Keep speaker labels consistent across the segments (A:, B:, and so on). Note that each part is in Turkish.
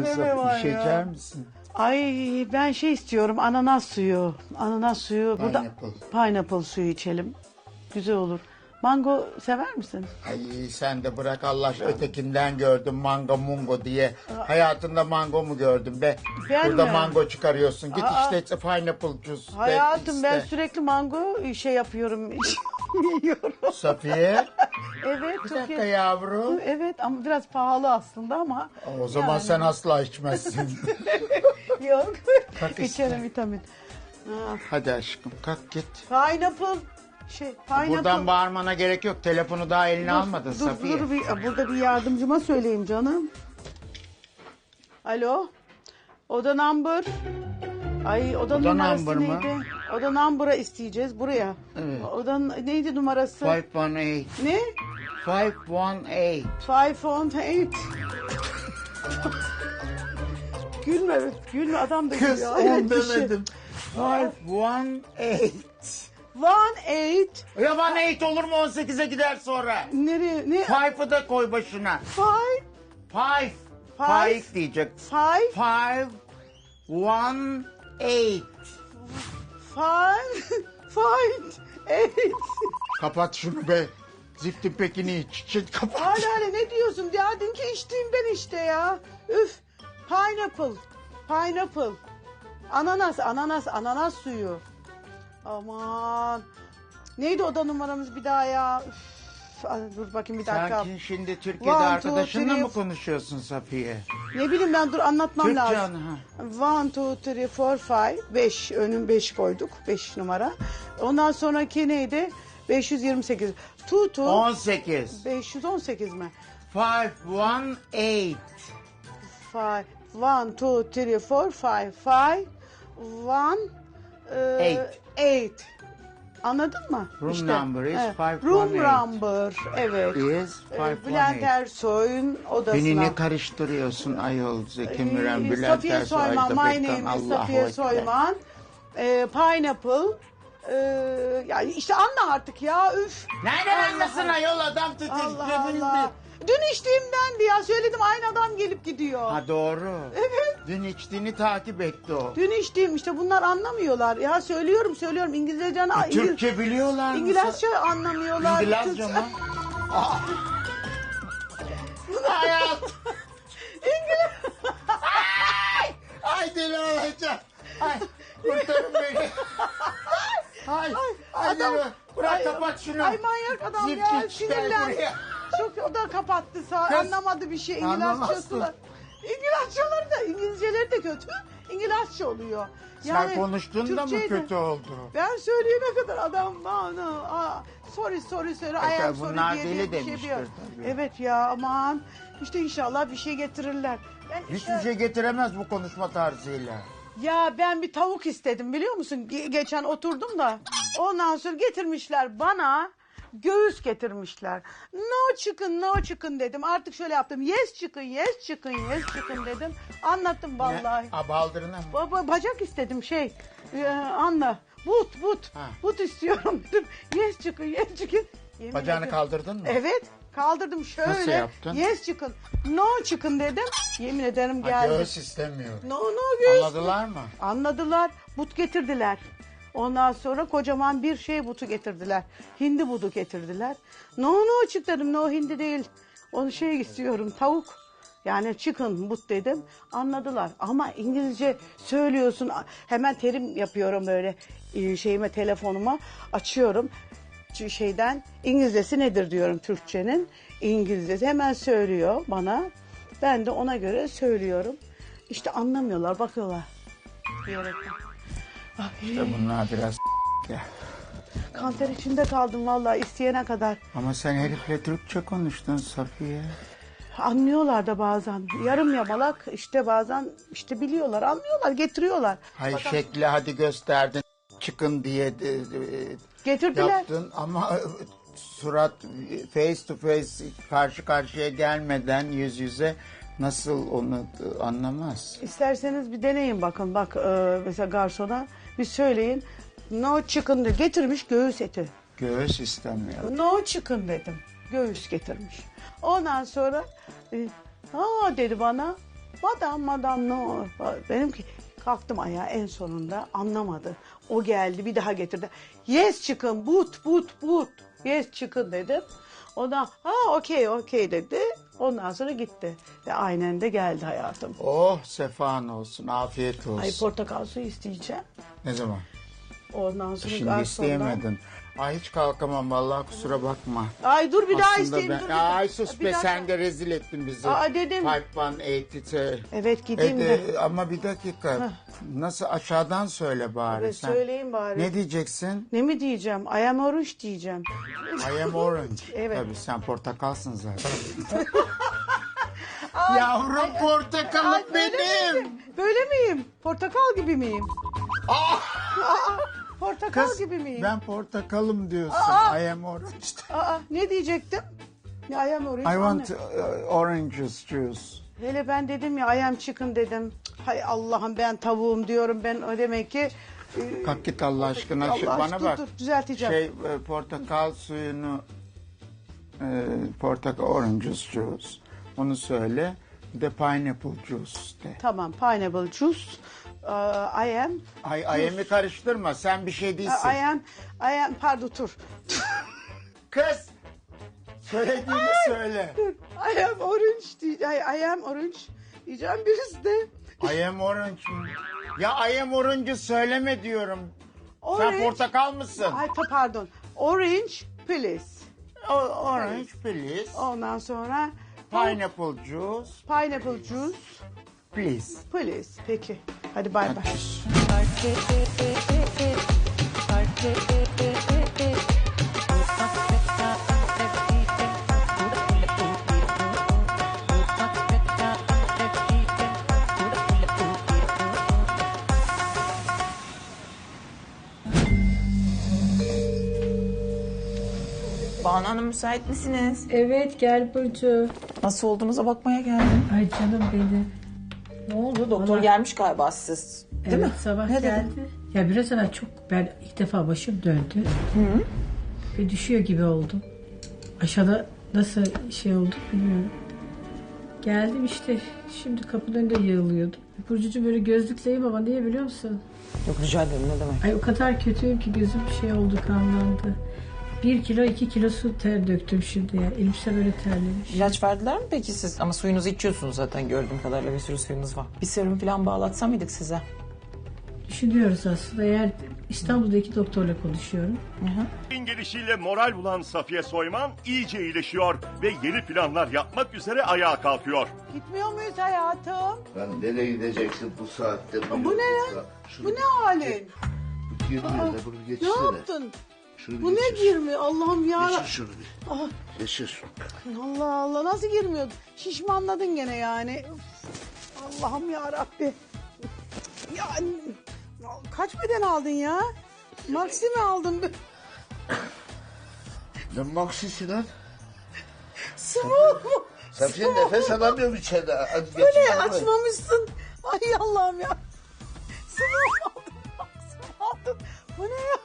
A: Ne var
B: şey
A: ya?
B: misin?
A: Ay ben şey istiyorum ananas suyu. Ananas suyu. Burada
B: Pineapple.
A: pineapple suyu içelim. Güzel olur. Mango sever misin?
B: Ay sen de bırak Allah ötekinden gördüm mango mungo diye. Hayatında mango mu gördün be?
A: Ben
B: Burada
A: mi?
B: mango çıkarıyorsun. Git
A: Aa.
B: işte pineapple juice. de
A: Hayatım ben
B: iste.
A: sürekli mango şey yapıyorum. yiyorum.
B: Safiye
A: Evet
B: bir
A: çok
B: dakika
A: iyi.
B: yavrum.
A: Evet ama biraz pahalı aslında ama.
B: O zaman
A: Yani.
B: sen asla içmezsin.
A: Yok.
B: Kalk iste.
A: İçerim vitamin. Ha,
B: Hadi aşkım kalk git.
A: Pineapple. Şey, pineapple.
B: Buradan bağırmana gerek yok. Telefonu daha eline almadın
A: dur,
B: Safiye.
A: Dur, bir, burada bir yardımcıma söyleyeyim canım. Alo. Oda number. Ay oda,
B: Oda
A: numarası
B: number mı?
A: neydi? Oda number'a isteyeceğiz buraya.
B: Evet.
A: Oda neydi numarası?
B: 518.
A: Ne?
B: 518.
A: Five on eight. gülme, gülme adam da
B: Kız
A: gülüyor. Hayret
B: on
A: bir şey.
B: demedim. 518.
A: One eight.
B: Ya bana 8 olur mu 18'e gider sonra?
A: Nereye? Ne?
B: 5'ı da koy başına.
A: Five.
B: 5.
A: Five.
B: 5 diyecek.
A: Five.
B: 5 1 8.
A: Five. Five. Eight.
B: Kapat şunu be. Ziftin pekini iç. Çıt kapat.
A: Hala hala ne diyorsun? Ya dünkü içtiğimden işte ya. Üf. Pineapple. Pineapple. Ananas, ananas, ananas suyu. Aman. Neydi oda numaramız bir daha ya? Üf. Ay, Dur bakayım bir dakika.
B: Sen şimdi Türkiye'de
A: One, two,
B: arkadaşınla
A: three,
B: mı konuşuyorsun Safiye?
A: Ne bileyim ben dur anlatmam
B: Türkçe
A: lazım.
B: ha.
A: One, two, three, four, five. Beş. Önüm beş koyduk. Beş numara. Ondan sonraki neydi? 528. Two, two.
B: 18.
A: 518 mi?
B: 5 1 8.
A: Five. One, two, three, four, five. Five. One. e,
B: Eight.
A: Eight. Anladın mı?
B: Room number is five,
A: Room
B: one, eight.
A: number. Evet.
B: Is
A: Ee,
B: 5
A: Bülent
B: 1 8.
A: Ersoy'un odasına.
B: Beni ne karıştırıyorsun ayol Zeki Müren,
A: Ee,
B: Bülent
A: Safiye
B: Ersoy,
A: Soyman,
B: Ajda
A: my
B: Pekkan,
A: name is
B: Allahu
A: Safiye
B: Ekber.
A: Soyman. Ee, pineapple. Ee, yani işte anla artık ya üf.
B: Nereden anlasın ayol adam tutup
A: Allah Allah. Dün içtiğimdendi ya söyledim aynı adam gelip gidiyor.
B: Ha doğru.
A: Evet.
B: Dün içtiğini takip etti o.
A: Dün içtiğim işte bunlar anlamıyorlar. Ya söylüyorum söylüyorum İngilizce, İngiliz,
B: Türkçe biliyorlar mı?
A: İngilizce anlamıyorlar.
B: İngilizce mi? Aa. Hayat.
A: İngiliz.
B: Ay, ay deli olacağım. Ay kurtarın beni. Ay, ay,
A: Adam-
B: deli. Bırak
A: Ay,
B: kapat şunu.
A: Ay manyak adam ya
B: gel
A: sinirlen.
B: buraya.
A: Çok o da kapattı sağ
B: Kız,
A: anlamadı bir şey
B: anlamazsın.
A: İngilizcesi. İngilizceleri de İngilizceleri de kötü. İngilizce oluyor.
B: Sen konuştuğunda mı
A: Türkçeyi de-
B: kötü oldu?
A: Ben söyleyene kadar adam bana aa, sorry sorry sorry I
B: E,
A: am sorry
B: bunlar
A: diye
B: deli
A: bir şey
B: demiştir
A: diyor.
B: tabii.
A: Evet ya aman işte inşallah bir şey getirirler. Ben
B: Hiçbir şey getiremez bu konuşma tarzıyla.
A: Ya ben bir tavuk istedim biliyor musun? Ge- geçen oturdum da ondan sonra getirmişler bana göğüs getirmişler. No chicken no chicken dedim. Artık şöyle yaptım. Yes chicken yes chicken yes chicken dedim. Anlattım vallahi.
B: Ne? Ha, baldırına mı?
A: Baba bacak istedim şey. Ee, anla. But but.
B: Ha.
A: But istiyorum dedim. Yes chicken yes chicken. Yemin
B: Bacağını
A: ederim.
B: kaldırdın mı?
A: Evet. Kaldırdım şöyle.
B: Nasıl yaptın?
A: Yes chicken. No chicken dedim. Yemin ederim
B: Ha,
A: geldi.
B: göğüs istemiyor.
A: No no göğüs.
B: Anladılar mı?
A: Anladılar. But getirdiler. Ondan sonra kocaman bir şey butu getirdiler. Hindi budu getirdiler. No no çık dedim. No hindi değil. Onu şey istiyorum tavuk. Yani chicken but dedim. Anladılar. Ama İngilizce söylüyorsun. Hemen terim yapıyorum böyle e, şeyime telefonuma. Açıyorum şeyden İngilizcesi nedir diyorum Türkçenin. İngilizcesi hemen söylüyor bana. Ben de ona göre söylüyorum. İşte anlamıyorlar, bakıyorlar. Diyerekten. Ay,
B: İşte bunlar biraz ya.
A: kanser içinde kaldım vallahi isteyene kadar.
B: Ama sen herifle Türkçe konuştun Safiye.
A: Anlıyorlar da bazen. Yarım yamalak işte bazen işte biliyorlar, anlıyorlar, getiriyorlar.
B: Hay
A: Bakalım.
B: şekli hadi gösterdin. Çıkın diye de, de-
A: Getirdiler.
B: yaptın ama surat face to face karşı karşıya gelmeden yüz yüze nasıl onu anlamaz.
A: İsterseniz bir deneyin bakın. Bak e, mesela garsona bir söyleyin. No chicken de getirmiş göğüs eti.
B: Göğüs istemiyor.
A: No chicken dedim. Göğüs getirmiş. Ondan sonra e, aa dedi bana Madam madam no. Benimki kalktım ayağa en sonunda anlamadı. O geldi bir daha getirdi. Yes çıkın but but but. Yes çıkın dedim. O da ha okey okey dedi. Ondan sonra gitti. Ve aynen de geldi hayatım.
B: Oh sefan olsun, afiyet olsun.
A: Ay portakal suyu isteyeceğim.
B: ne zaman?
A: Ondan sonra
B: Şimdi
A: garsondan-
B: isteyemedin. Ay hiç kalkamam vallahi kusura bakma.
A: Ay dur bir daha
B: Aslında
A: isteyeyim.
B: ben-
A: dur bir
B: Ay sus
A: Bir
B: be
A: dakika.
B: sen de rezil ettin bizi.
A: Aa, dedim.
B: Pipe one eighty
A: Evet gideyim
B: E,
A: de.
B: de, ama bir dakika. Nasıl aşağıdan söyle bari
A: Evet,
B: sen.
A: söyleyeyim bari.
B: Ne diyeceksin?
A: Ne mi diyeceğim? I am orange diyeceğim.
B: I am orange.
A: Evet.
B: Tabii sen portakalsın zaten. Yavrum portakalım
A: Ay, böyle
B: benim.
A: miyim? Böyle miyim? Portakal gibi miyim? Aa, portakal
B: Kız
A: gibi miyim?
B: ben portakalım diyorsun.
A: Aa.
B: I am orange.
A: Aa, ne diyecektim? Ya, I am orange.
B: I want
A: anne.
B: uh, orange juice.
A: Hele ben dedim ya I am chicken dedim. Hay Allah'ım ben tavuğum diyorum ben o demek ki. e,
B: Kalk git Allah aşkına.
A: Allah
B: bana
A: aşkına,
B: bak.
A: dur, düzelteceğim.
B: Şey e, portakal suyunu e, portakal orange juice. Onu söyle. Bir de pineapple juice de.
A: Tamam pineapple juice. Aa, I am.
B: Ay ayemi karıştırma. Sen bir şey değilsin.
A: I am. I am. Pardon dur.
B: Kız. Söylediğini söyle.
A: I am orange diyeceğim. I, I am orange diyeceğim birisi de.
B: I am orange? Ya I am orange'ı söyleme diyorum. Sen
A: Orange.
B: portakal mısın?
A: Ay pa- pardon. Orange please.
B: O, orange please.
A: Ondan sonra
B: Pineapple juice
A: pineapple juice
B: please.
A: please. Peki. Hadi bay bay.
C: Banu Hanım müsait misiniz?
D: Evet gel Burcu.
C: Nasıl olduğunuza bakmaya geldim.
D: Ay canım benim.
C: Ne oldu? Doktor gelmiş galiba siz. Değil
D: evet
C: mi?
D: sabah
C: Ne dedi?
D: geldi. Ya biraz evvel çok ben ilk defa başım döndü. Ve düşüyor gibi oldum. Aşağıda nasıl şey oldu bilmiyorum. Geldim işte şimdi kapının önünde yığılıyordum. Burcucu böyle gözlükleyim ama niye biliyor musun?
C: Yok rica ederim ne demek.
D: Ay o kadar kötüyüm ki gözüm şey oldu kanlandı. Bir kilo iki kilo su ter döktüm şimdi ya. Elbise böyle terlemiş.
C: İlaç verdiler mi peki siz? Ama suyunuzu içiyorsunuz zaten gördüğüm kadarıyla bir sürü suyunuz var. Bir serum falan bağlatsa mıydık size?
D: Düşünüyoruz aslında eğer İstanbul'daki doktorla konuşuyorum.
E: Gün gelişiyle moral bulan Safiye Soyman iyice iyileşiyor ve yeni planlar yapmak üzere ayağa kalkıyor.
A: Gitmiyor muyuz hayatım?
F: Lan nereye gideceksin bu saatte?
A: Bu ne ya? Bu ne halin?
F: Bu girmiyor da bunu
A: Ne
F: geçsene.
A: yaptın?
F: Şunu bir
A: Bu ne
F: geçir.
A: girmiyor? Allah'ım ya.
F: Geçir şunu bir.
A: Ah,
F: Geçir.
A: Allah Allah nasıl girmiyor? Şişmanladın gene yani. Üf, Allah'ım ya Rabbi. Ya kaç beden aldın ya? Maxi mi aldın?
F: Ne maksisi lan?
A: Small mu?
F: Safiye nefes alamıyorum içeride. Hadi geçir onu.
A: açmamışsın? Ay Allah'ım ya. Small aldın. Maxi aldın? Bu ne ya?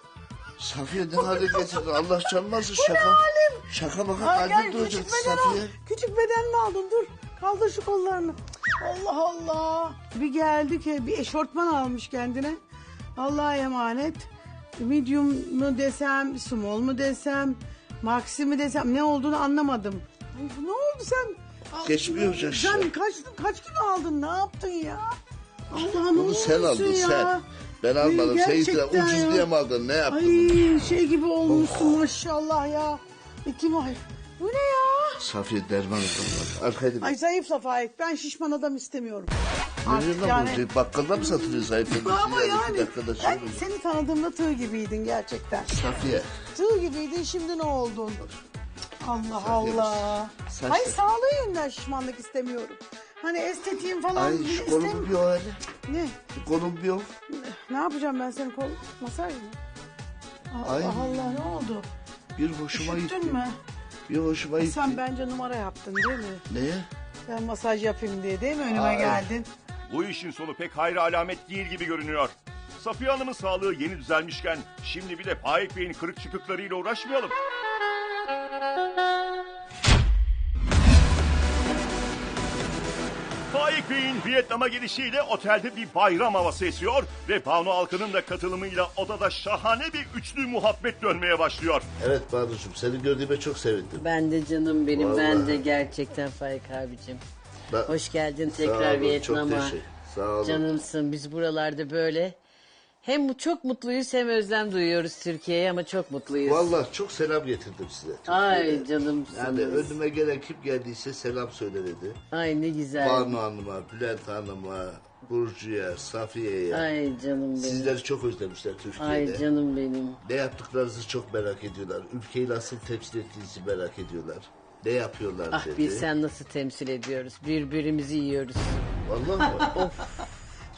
F: Safiye ne hale getirdin? Allah canmasın
A: Bu ne
F: şaka.
A: halim?
F: Şaka baka
A: Ay, gel
F: kalbin
A: küçük
F: duracak
A: beden al.
F: Safiye.
A: Küçük beden mi aldın? Dur. Kaldır şu kollarını. Allah Allah. Bir geldi ki bir eşortman almış kendine. Allah'a emanet. Medium mu desem, small mu desem, maxi mi desem ne olduğunu anlamadım. Ay, ne oldu sen?
F: Geçmiyor
A: Sen
F: yaşlı.
A: kaç, kaç kilo aldın? Ne yaptın ya? Allah'ım
F: Bunu sen aldın sen. Ben almadım. Sen
A: Gerçekten
F: ucuz
A: ya.
F: diye mi aldın? Ne yaptın?
A: Ay şey gibi olmuşsun maşallah ya. İki ay. Bu ne ya?
F: Safiye derman oldu. Arkaya
A: Ay zayıfla Faik. Ben şişman adam istemiyorum.
F: Ne
A: Artık yani-
F: bu? Bakkalda mı satılıyor zayıf?
A: Ama yani ben seni tanıdığımda tığ gibiydin gerçekten.
F: Safiye.
A: Tığ gibiydin şimdi ne oldun? Allah Allah.
F: Saç-
A: Hayır sağlığı yönden şişmanlık istemiyorum. Hani estetiğim falan
F: Ay şu
A: istemiyorum.
F: kolum bir o hele.
A: Ne?
F: Şu kolum bir o.
A: Ne yapacağım ben senin kol masaj mı? Allah
F: Ay.
A: Allah ne oldu?
F: Bir hoşuma gitti.
A: Üşüttün mü?
F: Bir hoşuma gitti.
A: Sen bence numara yaptın değil mi?
F: Neye?
A: Ben masaj yapayım diye değil mi önüme
F: Ay.
A: geldin?
E: Bu işin sonu pek hayra alamet değil gibi görünüyor. Safiye Hanım'ın sağlığı yeni düzelmişken şimdi bir de Faik Bey'in kırık çıkıklarıyla uğraşmayalım. Bey'in Vietnam'a gelişiyle otelde bir bayram havası esiyor ve Banu Alkan'ın da katılımıyla odada şahane bir üçlü muhabbet dönmeye başlıyor.
F: Evet Banu'cum seni gördüğüme çok sevindim.
G: Ben de canım benim.
F: Vallahi.
G: Ben de gerçekten Faik abicim.
F: Ben-
G: Hoş geldin
F: Sağ
G: tekrar
F: olun,
G: Vietnam'a.
F: Çok teşekkür. Sağ olun.
G: Canımsın. Biz buralarda böyle hem çok mutluyuz hem özlem duyuyoruz Türkiye'ye ama çok mutluyuz.
F: Vallahi çok selam getirdim size.
G: Ay canım.
F: Yani önüme gelen kim geldiyse selam söyle dedi.
G: Ay ne güzel.
F: Banu Hanım'a, Bülent Hanım'a, Burcu'ya, Safiye'ye.
G: Ay canım benim.
F: Sizleri çok özlemişler Türkiye'de.
G: Ay canım benim.
F: Ne yaptıklarınızı çok merak ediyorlar. Ülkeyi nasıl temsil ettiğinizi merak ediyorlar. Ne yapıyorlar
G: Ah
F: dedi.
G: bilsen nasıl temsil ediyoruz. Birbirimizi yiyoruz.
F: Vallahi mi? of.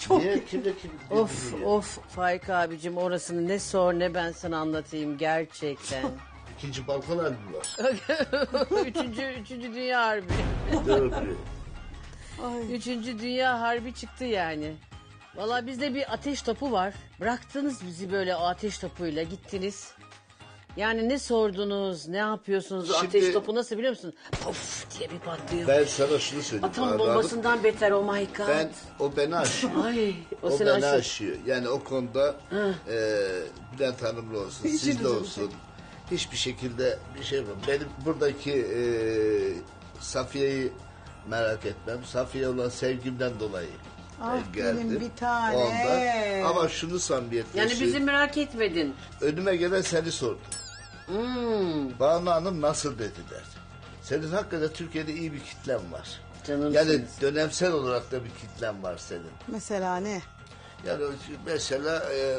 F: Niye? Kimle kim?
G: Of
F: birbirini
G: of Faik abicim orasını ne sor ne ben sana anlatayım gerçekten.
F: İkinci balkon albüm var.
G: üçüncü, üçüncü Dünya Harbi.
F: Doğru.
G: Üçüncü Dünya Harbi çıktı yani. Valla bizde bir ateş topu var. Bıraktınız bizi böyle o ateş topuyla gittiniz. Yani ne sordunuz, ne yapıyorsunuz? O
F: Şimdi-
G: ateş topu nasıl biliyor musun? Puf diye bir patlıyor.
F: Ben sana şunu söyleyeyim.
G: Atom
F: Banu
G: bombasından beter oh my god.
F: Hanım. Ben, o beni aşıyor.
G: Ay o,
F: O,
G: seni
F: beni
G: aşıyor.
F: aşıyor. Yani o konuda e, Bülent Hanım'la olsun, sizle olsun. Hiçbir şekilde bir şey yapmam. Benim buradaki e, Safiye'yi merak etmem. Safiye olan sevgimden dolayı
A: Ah,
F: geldim.
A: benim bir tane.
F: Ondan. Ama şunu samimiyetle
G: Yani
F: söyleyeyim.
G: bizi merak etmedin.
F: Önüme gelen seni sordu.
G: Hmm,
F: Banu Hanım nasıl dediler. Senin hakikaten Türkiye'de iyi bir kitlen var.
G: canımsınız.
F: Yani dönemsel olarak da bir kitlen var senin.
A: Mesela ne?
F: Yani mesela e,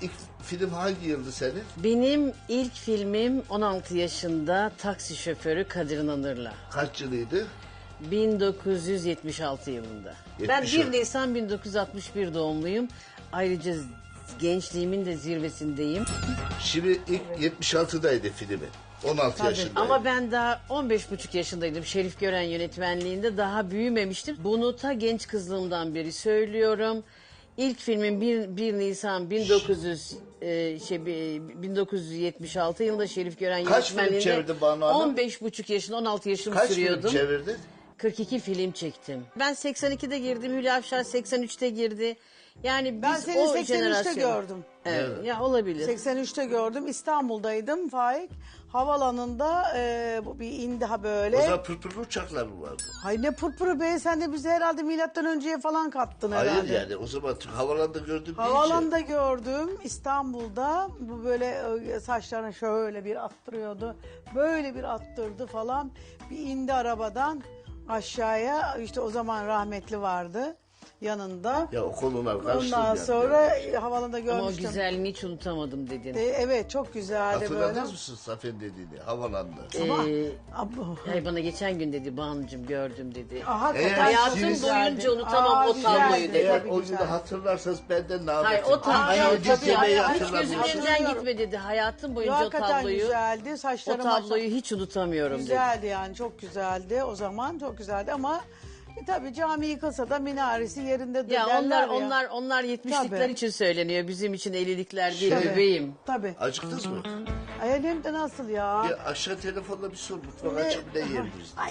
F: ilk film hangi yıldı senin?
G: Benim ilk filmim 16 yaşında taksi şoförü Kadir İnanır'la.
F: Kaç yılıydı?
G: 1976 yılında. Ben
F: 70
G: 1
F: yıl.
G: Nisan 1961 doğumluyum. Ayrıca gençliğimin de zirvesindeyim.
F: Şimdi ilk 76'daydı filmi. 16 yaşındaydı.
G: Ama ben daha 15 buçuk yaşındaydım. Şerif Gören yönetmenliğinde daha büyümemiştim. Bunu ta genç kızlığımdan beri söylüyorum. İlk filmim 1, 1 Nisan 1900 e, şey, bi- 1976 yılında Şerif Gören
F: Kaç film
G: yönetmenliğinde
F: çevirdin Banu Hanım?
G: 15 buçuk yaşında 16 yaşımı
F: Kaç film
G: sürüyordum.
F: çevirdin?
G: 42 film çektim. Ben 82'de girdim, Hülya Avşar 83'te girdi. Yani biz
A: Ben seni
G: o
A: 83'te
G: jenerasyon.
A: gördüm.
G: Evet, ya olabilir.
A: 83'te gördüm. İstanbul'daydım Faik. Havalanında e, bu bir indi ha böyle.
F: O zaman pırpırlı uçaklar mı vardı?
A: Hay ne pırpırı be sen de bizi herhalde milattan önceye falan kattın
F: Hayır
A: herhalde.
F: yani o zaman Türk havalanda gördüm
A: Havalanda gördüm İstanbul'da bu böyle e, saçlarını şöyle bir attırıyordu. Böyle bir attırdı falan. Bir indi arabadan aşağıya işte o zaman rahmetli vardı yanında.
F: Ya o konular karıştı
A: Ondan
F: yani.
A: sonra e, havalanda
G: Ama o
A: görmüştüm.
G: güzelliğini hiç unutamadım dedin.
A: E, evet çok güzeldi böyle.
F: Hatırladınız mısın Safiye'nin dediğini havalanda?
A: Ama
G: Ee,
A: Abo.
G: Ay bana geçen gün dedi Banu'cum gördüm dedi.
A: Aa, hakikaten
F: Eğer
G: Hayatım boyunca unutamam o
A: güzeldi.
G: tabloyu dedi.
F: Eğer
A: Tabii
F: o
A: güzel.
F: yılı hatırlarsanız benden ne
G: Hayır o tabloyu
A: Ay,
G: tabii,
A: tabii,
G: hayır,
A: ay,
G: hiç
F: hatırlamıyorum.
G: gözümün önünden
A: Hatırlıyorum.
G: gitme dedi. Hayatım boyunca o
A: Hakikaten
G: tabloyu
A: güzeldi.
G: o tabloyu hiç unutamıyorum dedi.
A: Güzeldi yani çok güzeldi o zaman çok güzeldi ama e, tabii cami yıkılsa da minaresi yerinde
G: Ya
A: derler
G: onlar
A: ya.
G: onlar onlar 70'likler
A: Tabii.
G: için söyleniyor. Bizim için 50'likler değil
A: Tabii,
G: bebeğim.
A: Tabii.
F: Acıktınız mı?
A: Ay hem de nasıl ya?
F: Bir aşağı telefonla bir sor mutfağa açıp ne yiyebiliriz?
A: Ay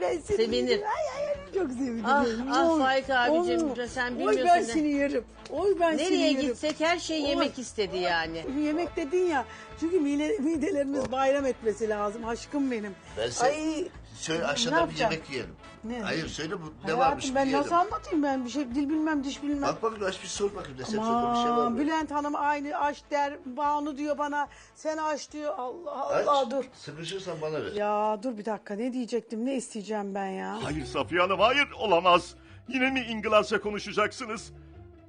A: ben seni
G: Sevinir.
A: yerim. Ay ay ay, çok sevinirim.
G: Ah, ah,
A: Oy,
G: Faik abicim,
A: oy.
G: sen
A: Oy
G: bilmiyorsun
A: ben
G: ne-
A: seni yerim. Oy ben seni
G: Nereye
A: yerim.
G: gitsek her şey
A: Oy.
G: yemek istedi yani.
A: Yemek dedin ya. Çünkü mide, midelerimiz bayram etmesi lazım. Aşkım benim.
F: Ben sen-
A: Ay,
F: Söyle
A: Ne
F: aşağıda bir
A: yapacağım?
F: yemek yiyelim.
A: Ne?
F: Hayır söyle bu ne
A: hayatım
F: varmış
A: ben
F: bir yiyelim.
A: nasıl anlatayım ben? Bir şey dil bilmem, diş bilmem.
F: Bak bakayım aç bir sor bakayım resepsiyonda bir şey var
A: Aman
F: mı?
A: Bülent Hanım aynı aç der. Banu diyor bana. Sen aç diyor. Allah Allah
F: Aç.
A: dur.
F: Sıkışırsan bana ver.
A: Ya dur bir dakika ne diyecektim ne isteyeceğim ben ya.
E: Hayır Safiye Hanım hayır olamaz. Yine mi İngilizce konuşacaksınız?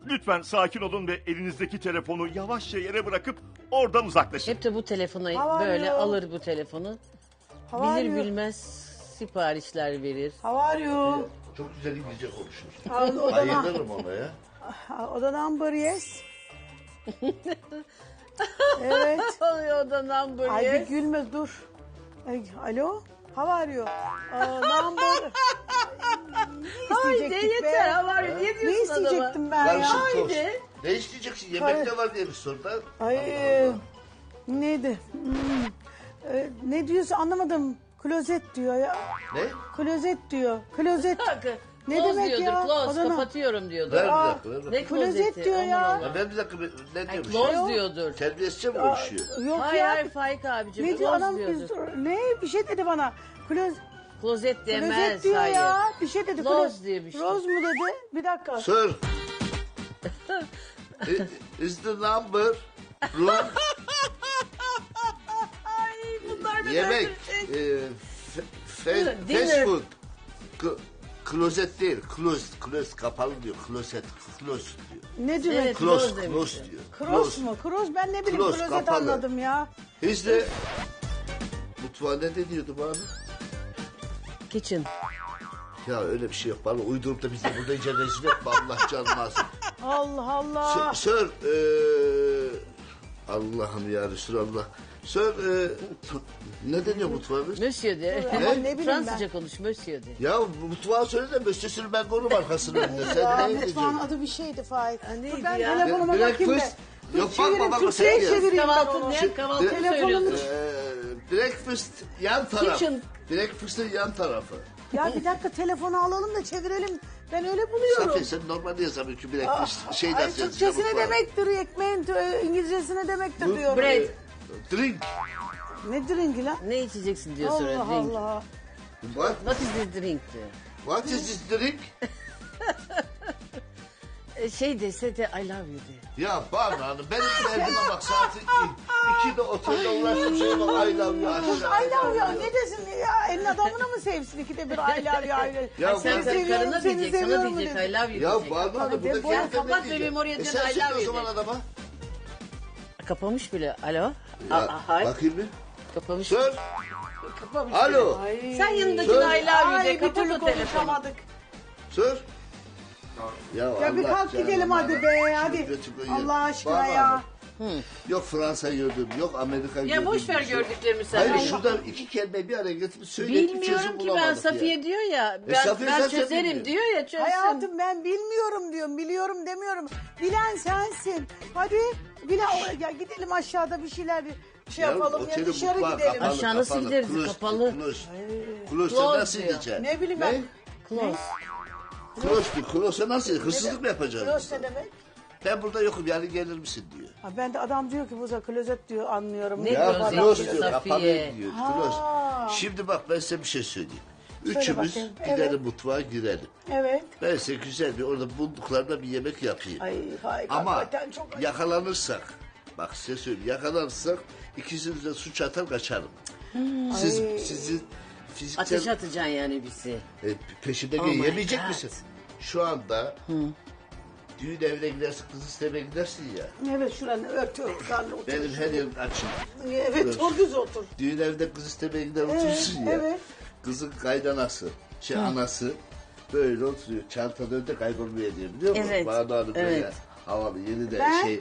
E: Lütfen sakin olun ve elinizdeki telefonu yavaşça yere bırakıp oradan uzaklaşın.
G: Hep de bu telefonu böyle alır bu telefonu.
A: How
G: Bilir
A: you?
G: bilmez siparişler verir.
A: How are you?
F: Çok güzel İngilizce konuşur.
A: Aa, Odana,
F: Bayılırım ona ya.
A: oda number yes. evet.
G: Oluyor o da number
A: Ay bir
G: yes.
A: gülme dur. Ay, alo? How are you? Aa, number. Ne
G: Haydi
A: isteyecektik be?
G: yeter havar niye
A: Ne
G: diyorsun adama?
A: isteyecektim ben ya?
F: Karışık tost.
G: Haydi.
F: Ne isteyeceksin? Yemek ne var diye bir sor da.
A: Ay neydi? Hmm, e, ne diyorsun anlamadım. Klozet diyor ya.
F: Ne?
A: Klozet diyor. Klozet. Ne
G: Close
A: demek
G: diyordur,
A: ya?
G: close,
A: Adana.
G: kapatıyorum diyordur.
F: Ver bir dakika ver.
G: Ne
F: bakayım.
A: Klozet
G: klozeti?
A: diyor
G: Aman
A: ya.
F: Ya ver bir dakika bir- ne
G: Ay,
F: diyormuş
G: close
F: ya?
G: diyordur.
F: Terbiyesizce mi konuşuyor?
A: Yok
G: Hayır
A: ya.
G: hayır Faik abicim.
A: Ne diyor
G: close
A: anam?
G: diyordur.
A: Ne? Bir şey dedi bana. Kloz,
G: Klozet demez.
A: klozet diyor
G: hayır.
A: ya. Bir şey dedi.
G: Close
A: kloz-
G: diye bir şey.
A: Rose mu dedi? Bir dakika.
F: Sir. i- Is the number room yemek
G: böyle-
F: e, fe- fe-
G: Dinner.
F: fast food K- klozet değil close close kapalı diyor klozet close diyor
A: Ne demek?
G: Evet.
F: close
G: Close demişti.
F: close diyor
A: Cross mu? Cross ben ne bileyim
F: Close,
A: klozet
F: kapalı.
A: anladım ya.
F: Hiç de mutfağa ne diyordu bana
G: Kitchen.
F: ya öyle bir şey yok bana uydurup da bizi burada iyice rezil etme Allah canını alsın
A: Allah Allah.
F: Sir, sir eee, Allah'ım ya Resulallah Sir t- ne deniyor mutfağımız?
G: Monsieur de.
A: Ama ne bileyim
G: Fransızca konuş Monsieur de.
F: Ya mutfağı söyle de Mösyö'sünü ben korum arkasının önünde. Sen
A: Ya
F: ne
A: mutfağın
F: diyeceksin?
A: adı bir şeydi Faik.
G: Ha, neydi
A: Dur ben
G: ya?
A: telefonuma bakayım da. Dur
F: Yok, bakma,
A: çevireyim,
F: bakma,
A: Türkçe'ye
F: sen
A: çevireyim ben
G: Kahvaltı
A: onu.
G: ne? Kahvaltı mı
A: Telefonum-
G: söylüyorsun?
F: Eee, breakfast yan taraf.
G: Kitchen.
F: Breakfast'ın yan tarafı.
A: Ya bir dakika telefonu alalım da çevirelim. Ben öyle buluyorum.
F: Safiye sen normalde yazamıyorsun ki breakfast. Şey
A: Ay
F: dersin.
A: Türkçesi ne demektir? Ekmeğin tö- İngilizcesi ne demektir diyorum.
G: Bread.
F: Drink.
A: Ne drinki lan?
G: Ne içeceksin diyor sonra
A: Allah
G: drink.
A: Allah.
F: What?
G: What is this drink diyor.
F: What is this drink?
G: E, Şey dese de I love you de.
F: Ya Banu Hanım benim derdime bak saati iki de otelde uğraştım şey bak I love you aşağı.
A: Ay love ya ne desin ya? Elin adamına mı sevsin ikide bir I love you I love you.
F: Ya
G: Sen
F: ben-
G: sen
A: seviyorum,
G: karına
A: seni
G: diyecek, sana
A: seviyorum
G: diyecek
A: dedi.
G: I love you
F: Ya
G: diyecek.
F: Banu Hanım
A: Tabii,
F: buradaki
A: sen
F: herif ne
G: kapat bebeğim oraya
F: E sen
G: I
F: söyle
G: love
F: o
G: you
F: zaman adama.
G: Kapamış bile. Alo?
F: Ya,
G: Aa,
F: bakayım bir.
G: Kapamış.
F: Sir.
G: Kapamış
F: Alo.
G: bile. Sen yanındakine
F: Söyle.
G: I love you
A: Ay
G: de.
A: bir
G: Kapat
A: türlü
G: o telefonu.
A: konuşamadık.
F: Sir. Ya,
A: Ya bir kalk gidelim hadi be hadi. Allah aşkına ya.
F: Yok Fransa gördüm, yok Amerika gördüm.
G: Ya boş ver
F: bir şey.
G: gördüklerimi sen.
F: Hayır şurada iki kelime bir araya getirip söyleyip bir çözüm
G: Bilmiyorum ki ben
F: bulamadık
G: Safiye
F: ya.
G: diyor ya.
F: E,
G: Ben,
F: Safiye
G: ben çözerim diyor ya çözsün.
A: Hayatım ben bilmiyorum diyorum, biliyorum demiyorum. Bilen sensin. Hadi bilen, ya gidelim aşağıda bir şeyler şey
F: Ya
A: yapalım ya
F: otelin
A: dışarı
F: mutfağı
A: gidelim.
F: kapalı,
G: Aşağı nasıl
F: kapalı.
G: gideriz?
F: Close,
G: Kapalı.
F: Close. Close
G: Close
F: nasıl
G: diyor.
F: gideceksin?
A: Ne bileyim ben.
G: Close.
F: Close bir close nasıl? Hırsızlık mı yapacağız?
A: Klozet ne demek?
F: Ben burada yokum yani gelir misin diyor.
A: Ha, ben de adam diyor ki buza klozet diyor anlıyorum.
G: Ne
A: diyor
G: diyorsun?
F: Ya close
G: diyor Safiye.
F: kapalı diyor.
A: Ha.
F: Şimdi bak ben size bir şey söyleyeyim.
A: Söyle
F: Üçümüz
A: bakayım.
F: gidelim
A: Evet.
F: mutfağa girelim.
A: Evet.
F: Ben size güzel bir orada bulduklarında bir yemek yapayım.
A: Ay Faik
F: Ama
A: hakikaten çok acı.
F: yakalanırsak, bak size söyleyeyim yakalanırsak ikisiniz de suç atar kaçarım. Siz,
A: Ay.
F: sizi fiziksel
G: Ateş atacaksın yani bizi.
F: e, peşinde
G: Oh my
F: yemeyecek
G: God.
F: misin? Şu anda düğün evine gidersin kız istemeye gidersin ya.
A: Evet şuranı ört ört. Sen otur.
F: Benim her yerim açık.
A: Evet dur düz otur.
F: Düğün evinde kız istemeye gider oturursun ya.
A: evet.
F: Kızın kaydanası, şey anası böyle oturuyor. Çantada önde kaybolmaya diyor biliyor musun?
G: Evet,
F: Bana Hanım böyle
G: evet.
F: havalı yeni de
A: Ben-
F: şey.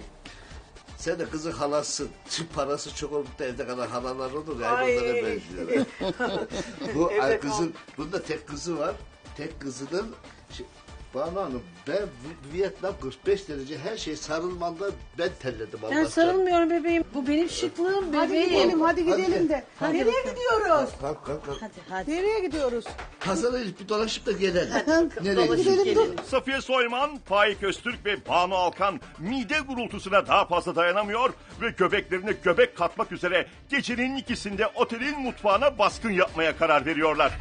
F: Sen de kızın halasın. Çünkü parası çok olup da evde kadar halalar olur ya.
A: Ay.
F: Onlara benziyorlar. Bu
A: Evde
F: kızın, bunda tek kızı var. Tek kızının şey, Banu Hanım ben Vi- Vietnam 45 derece her şey sarılmanda ben terledim
G: Ben
F: Allah'tan.
G: sarılmıyorum bebeğim. Bu benim şıklığım
A: Hadi
G: bebeğim.
A: gidelim hadi gidelim de.
G: Hadi
A: Nereye
G: bakalım.
A: gidiyoruz?
F: Kalk kalk kalk.
G: Hadi hadi.
A: Nereye gidiyoruz?
F: Pazara gidip bir dolaşıp da gelelim. Nereye
G: Dolaşıp
F: gidiyorsun?
G: gelelim.
E: Safiye Soyman, Faik Öztürk ve Banu Alkan mide gurultusuna daha fazla dayanamıyor ve göbeklerine göbek katmak üzere gecenin ikisinde otelin mutfağına baskın yapmaya karar veriyorlar.